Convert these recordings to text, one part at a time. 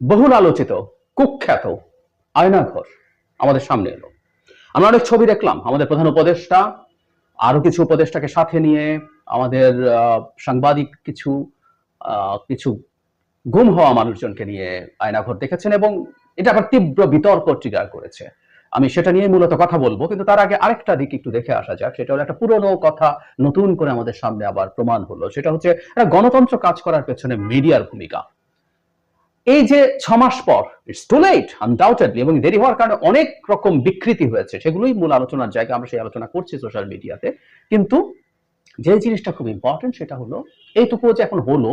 বহুল আলোচিত, কুখ্যাত আয়নাঘর আমাদের সামনে এলো। আমরা অনেক ছবি দেখলাম, আমাদের প্রধান উপদেষ্টা, আরও কিছু উপদেষ্টাকে সাথে নিয়ে আমাদের সাংবাদিক কিছু কিছু গুম হওয়া মানুষজনকে নিয়ে আয়নাঘর দেখেছেন এবং এটা আবার তীব্র বিতর্ক ট্রিগার করেছে। আমি সেটা নিয়ে মূলত কথা বলব, কিন্তু তার আগে আরেকটা দিক একটু দেখে আসা যাক, সেটা হলো একটা পুরনো কথা নতুন করে আমাদের সামনে আবার প্রমাণ হলো। সেটা হচ্ছে গণতন্ত্র কাজ করার পেছনে মিডিয়ার ভূমিকা। এই যে ছ মাস পর ইটস টু লেট আনডাউটেডলি এবং দেরি হওয়ার কারণে অনেক রকম বিকৃতি হয়েছে, সেগুলোই মূল আলোচনার জায়গা, আমরা সেই আলোচনা করছি সোশ্যাল মিডিয়াতে কিন্তু যে জিনিসটা খুব ইম্পর্টেন্ট সেটা হলো এইটুকু যে এখন হলো,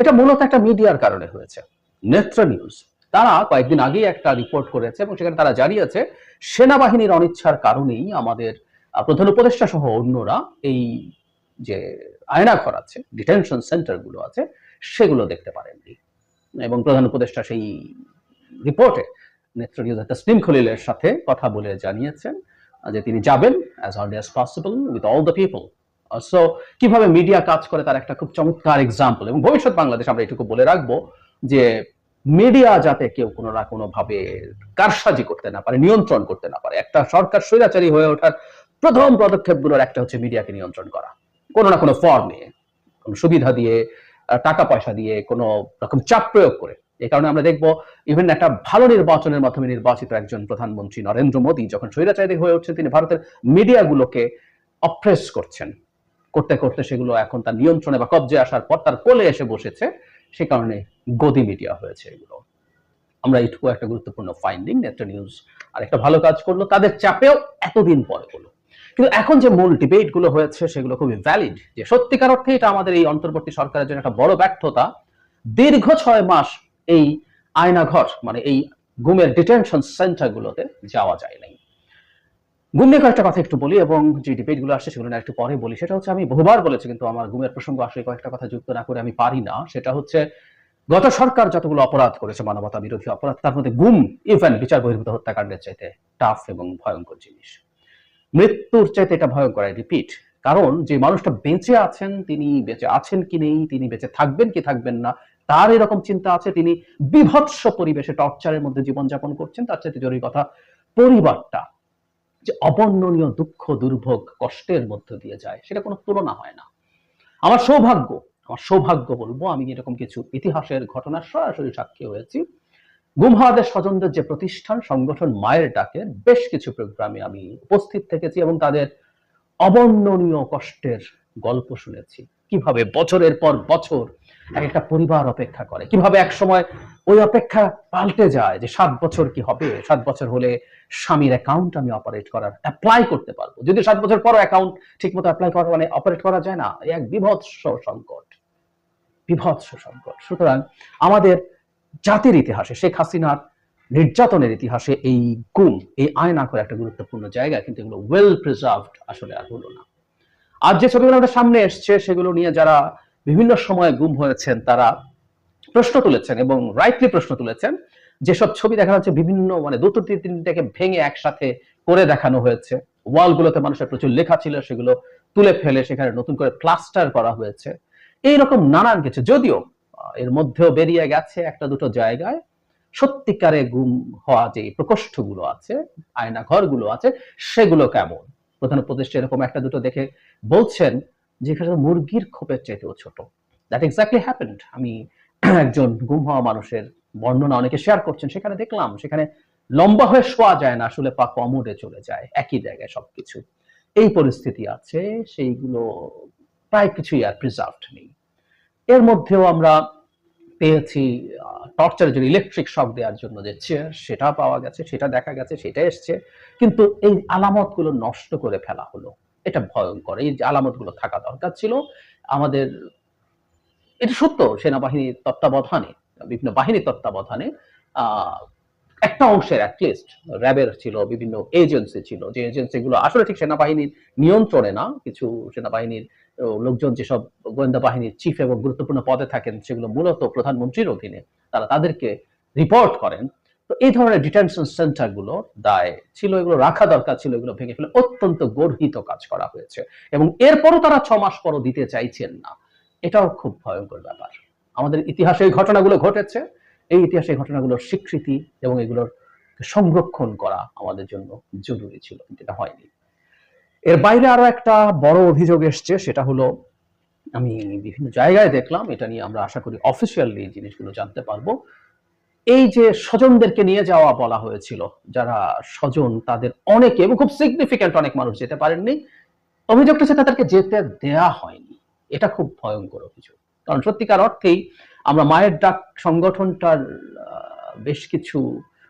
এটা মূলত একটা মিডিয়ার কারণে হয়েছে, নেত্র নিউজ তারা কয়েকদিন আগেই একটা রিপোর্ট করেছে, এবং সেখানে তারা জানিয়েছে, সেনাবাহিনীর অনিচ্ছার কারণেই আমাদের প্রধান উপদেষ্টা সহ অন্যরা এই যে আয়না ঘর আছে ডিটেনশন সেন্টারগুলো আছে, সেগুলো দেখতে পারেননি। এবং প্রধান উপদেষ্টা সেই রিপোর্টে নেত্র তসলিম খলিলের সাথে কথা বলে জানিয়েছেন যে তিনি যাবেন as early as possible with all the people so কীভাবে মিডিয়া কাজ করে তার একটা খুব চমৎকার এক্সাম্পল এবং ভবিষ্যৎ বাংলাদেশ আমরা এটুকু বলে রাখব যে মিডিয়া যাতে কেউ কোনো না কোনো ভাবে কারসাজি করতে না পারে, নিয়ন্ত্রণ করতে না পারে। একটা সরকার স্বৈরাচারী হয়ে ওঠার প্রথম পদক্ষেপগুলোর একটা হচ্ছে মিডিয়াকে নিয়ন্ত্রণ করা। কোনো না কোনো ফর্মে কোনো সুবিধা দিয়ে টাকা পয়সা দিয়ে কোনো রকম চাপ প্রয়োগ করে। এই কারণে আমরা দেখব ইভেন একটা ভালো নির্বাচনের মাধ্যমে নির্বাচিত একজন প্রধানমন্ত্রী নরেন্দ্র মোদী যখন স্বৈরাচারী হয়ে উঠছেন, তিনি ভারতের মিডিয়াগুলোকে অপ্রেস করছেন। করতে করতে সেগুলো এখন তার নিয়ন্ত্রণে বা কবজে আসার পর তার কোলে এসে বসেছে। সে কারণে গদি মিডিয়া হয়েছে এগুলো। আমরা এইটুকু একটা গুরুত্বপূর্ণ ফাইন্ডিং নেত্র নিউজ আর একটা ভালো কাজ করল। তাদের চাপেও এতদিন পরে হলো। কিন্তু এখন যে মূল ডিবেটগুলো হয়েছে সেগুলো খুবই ভ্যালিড যে সত্যিকার অর্থে এটা আমাদের এই অন্তর্বর্তী সরকারের জন্য একটা বড় ব্যর্থতা। দীর্ঘ ছয় মাস এই আয়নাঘর মানে এই গুমের ডিটেনশন সেন্টার গুলোতে যাওয়া যায় নাই। গুম নিয়ে কয়েকটা কথা একটু বলি এবং যে ডিবেটগুলো আসছে সেগুলো একটু পরে বলি। সেটা হচ্ছে আমি বহুবার বলেছি, কিন্তু আমার গুমের প্রসঙ্গ আসলে কয়েকটা কথা যুক্ত না করে আমি পারি না। সেটা হচ্ছে গত সরকার যতগুলো অপরাধ করেছে মানবতা বিরোধী অপরাধ, তার মধ্যে গুম ইভেন বিচার বহির্ভূত হত্যাকাণ্ডের চাইতে টাফ এবং ভয়ঙ্কর জিনিস। মৃত্যুর চাইতে এটা ভয়ঙ্কর রিপিট কারণ যে মানুষটা বেঁচে আছেন, তিনি বেঁচে আছেন কি নেই, তিনি বেঁচে থাকবেন কি থাকবেন না, তার এরকম চিন্তা আছে, তিনি বিভৎস পরিবেশে টর্চারের মধ্যে জীবনযাপন করছেন, তার চাইতে জরুরি কথা পরিবারটা যে অবর্ণনীয় দুঃখ, দুর্ভোগ, কষ্টের মধ্য দিয়ে যায়, সেটা কোনো তুলনা হয় না। আমার সৌভাগ্য আমার সৌভাগ্য বলব, আমি এরকম কিছু ইতিহাসের ঘটনার সরাসরি সাক্ষী হয়েছি। গুমহাদের স্বজনদের যে প্রতিষ্ঠান, সংগঠন মায়ের ডাকে, বেশ কিছু প্রোগ্রামে আমি উপস্থিত থেকেছি এবং তাদের অবর্ণনীয় কষ্টের গল্প শুনেছি। কীভাবে বছরের পর বছর এক একটা পরিবার অপেক্ষা করে, কীভাবে এক সময় ওই অপেক্ষা পাল্টে যায় যে সাত বছর কি হবে, সাত বছর হলে স্বামীর অ্যাকাউন্ট আমি অপারেট করার অ্যাপ্লাই করতে পারব। যদি সাত বছর পর অ্যাকাউন্ট ঠিক মতো অ্যাপ্লাই করা মানে অপারেট করা যায় না এক বিভৎস সংকট। বিভৎস সংকট। সুতরাং আমাদের জাতির ইতিহাসে, শেখ হাসিনার নির্যাতনের ইতিহাসে এই গুম, এই আয়না করে একটা গুরুত্বপূর্ণ জায়গা, কিন্তু এগুলো ওয়েল প্রিজার্ভড আসলে আর হলো না। আর যে ছবিগুলো আমাদের সামনে এসছে, সেগুলো নিয়ে যারা বিভিন্ন সময়ে গুম হয়েছেন, তারা প্রশ্ন তুলেছেন এবং রাইটলি প্রশ্ন তুলেছেন। যেসব ছবি দেখা যাচ্ছে, বিভিন্ন মানে দুটো তিন, তিনটাকে ভেঙে একসাথে করে দেখানো হয়েছে। ওয়ালগুলোতে মানুষের প্রচুর লেখা ছিল, সেগুলো তুলে ফেলে সেখানে নতুন করে প্লাস্টার করা হয়েছে। এইরকম নানান কিছু, যদিও এর মধ্যেও বেরিয়ে গেছে একটা দুটো জায়গায়। সত্যিকারে গুম হওয়া যে প্রকোষ্ঠগুলো আছে আয়না ঘরগুলো আছে, সেগুলো কেমন? প্রধান উপদেষ্টা এরকম একটা দুটো দেখে বলছেন যে এখানে মুরগির খোপের চাইতেও ছোট। দ্যাট এক্স্যাক্টলি হ্যাপেন্ড আমি একজন গুম হওয়া মানুষের বর্ণনা অনেকে শেয়ার করছেন। সেখানে দেখলাম, সেখানে লম্বা হয়ে শোয়া যায় না, আসলে পা কমোডে চলে যায়। একই জায়গায় সবকিছু। এই পরিস্থিতি আছে, সেইগুলো প্রায় কিছুই আর প্রিজার্ভড নেই। এর মধ্যেও আমরা পেয়েছি টর্চারের জন্য ইলেকট্রিক শক দেওয়ার জন্য যে চেয়ার সেটা পাওয়া গেছে, সেটা দেখা গেছে, সেটা এসছে। কিন্তু এই আলামতগুলো নষ্ট করে ফেলা হলো। এটা ভয়ঙ্কর। এই আলামতগুলো থাকা দরকার ছিল। আমাদের, এটা সত্য সেনাবাহিনীর তত্ত্বাবধানে, বিভিন্ন বাহিনীর তত্ত্বাবধানে একটা অংশের অ্যাটলিস্ট র্যাবের ছিল, বিভিন্ন এজেন্সি ছিল। যে এজেন্সিগুলো আসলে ঠিক সেনাবাহিনীর নিয়ন্ত্রণে না, কিছু সেনাবাহিনীর লোকজন যেসব গোয়েন্দা বাহিনীর চিফ এবং গুরুত্বপূর্ণ পদে থাকেন, সেগুলো মূলত প্রধানমন্ত্রীর অধীনে তারা তাদেরকে রিপোর্ট করেন। তো এই ধরনের ডিটেনশন সেন্টারগুলো দায় ছিল, এগুলো রাখা দরকার ছিল, এগুলো ভেঙে ফেলে অত্যন্ত গর্হিত কাজ করা হয়েছে। এবং এরপরও তারা ছ মাস পরও দিতে চাইছেন না। এটাও খুব ভয়ঙ্কর ব্যাপার। আমাদের ইতিহাসে এই ঘটনাগুলো ঘটেছে। এই ইতিহাসে এই ঘটনাগুলোর স্বীকৃতি এবং এগুলোর সংরক্ষণ করা আমাদের জন্য জরুরি ছিল এটা হয়নি। এর বাইরে আরও একটা বড় অভিযোগ এসছে, সেটা হলো, আমি বিভিন্ন জায়গায় দেখলাম, এটা নিয়ে আমরা আশা করি অফিসিয়ালি জিনিসগুলো জানতে পারব। এই যে স্বজনদেরকে নিয়ে যাওয়া বলা হয়েছিল, যারা স্বজন, তাদের অনেকে, এবং খুব সিগনিফিক্যান্ট অনেক মানুষ যেতে পারেননি, অভিযোগটা হচ্ছে তাদেরকে যেতে দেয়া হয়নি। এটা খুব ভয়ঙ্কর অভিযোগ। কারণ সত্যিকার অর্থেই আমরা মায়ের ডাক সংগঠনটার বেশ কিছু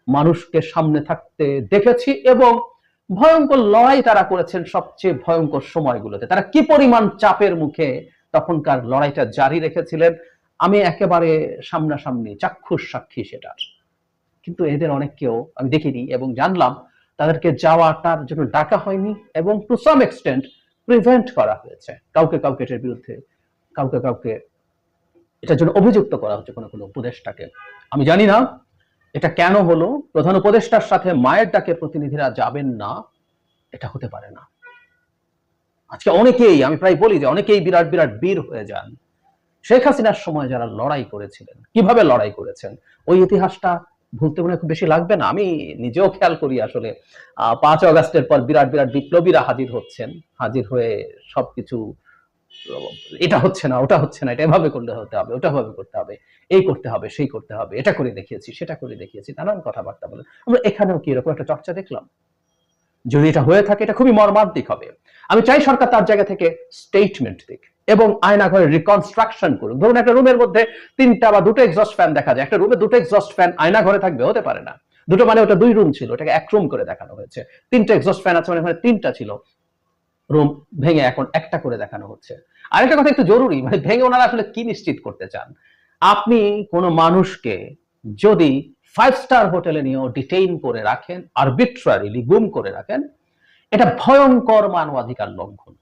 মানুষকে সামনে থাকতে দেখেছি, এবং ভয়ঙ্কর লড়াই তারা করেছেন সবচেয়ে ভয়ঙ্কর সময়গুলোতে। তারা কি পরিমাণ চাপের মুখে তখনকার লড়াইটা জারি রেখেছিলেন? আমি একেবারে সামনাসামনি, চাক্ষুষ সাক্ষী সেটার কিন্তু এদের অনেককেও আমি দেখিনি এবং জানলাম তাদেরকে যাওয়াটার জন্য ডাকা হয়নি এবং টু সাম এক্সটেন্ট প্রিভেন্ট করা হয়েছে। কাউকে কাউকে এটার বিরুদ্ধে, কাউকে কাউকে এটার জন্য অভিযুক্ত করা হচ্ছে কোনো কোনো উপদেষ্টাকে। আমি জানি না এটা কেন হলো? প্রধান উপদেষ্টার সাথে মায়ের ডাকে প্রতিনিধিরা যাবেন না, এটা হতে পারে না। আজকে অনেকেই, আমি প্রায় বলি যে অনেকেই বিরাট বিরাট বীর হয়ে যান। শেখ হাসিনার সময় যারা লড়াই করেছিলেন, কীভাবে লড়াই করেছেন, ওই ইতিহাসটা ভুলতে মনে খুব বেশি লাগবে না। আমি নিজেও খেয়াল করি আসলে পাঁচ অগাস্টের পর বিরাট বিরাট বিপ্লবীরা হাজির হচ্ছেন, হাজির হয়ে সবকিছু এটা হচ্ছে না, ওটা হচ্ছে না, এটা এভাবে করলে হতে হবে, ওটা ভাবে করতে হবে, এই করতে হবে, সেই করতে হবে, এটা করে দেখিয়েছি, সেটা করে দেখিয়েছি, নানান কথাবার্তা বলে। আমরা এখানেও কি এরকম একটা চর্চা দেখলাম? যদি এটা হয়ে থাকে, এটা খুবই মর্মান্তিক হবে। আমি চাই সরকার তার জায়গা থেকে স্টেটমেন্ট দিক এবং আয়না ঘরে রিকনস্ট্রাকশন করুক। ধরুন একটা রুমের মধ্যে তিনটা বা দুটো এক্সস্ট ফ্যান দেখা যায়। একটা রুমে দুটো এক্সস্ট ফ্যান আয়না ঘরে থাকবে, হতে পারে না। দুটো মানে ওটা দুই রুম ছিল, ওটাকে এক রুম করে দেখানো হয়েছে। তিনটা এক্সস্ট ফ্যান আছে মানে তিনটা ছিল। রুম ভেঙে এখন একটা করে দেখানো হচ্ছে। আরেকটা কথা একটু জরুরি মানে ভেঙে ওনারা আসলে কি নিশ্চিত করতে চান? আপনি কোন মানুষকে যদি ফাইভ স্টার হোটেলে নিয়েও ডিটেইন করে রাখেন আরবিট্রারিলি গুম করে রাখেন, এটা ভয়ঙ্কর মানবাধিকার লঙ্ঘন।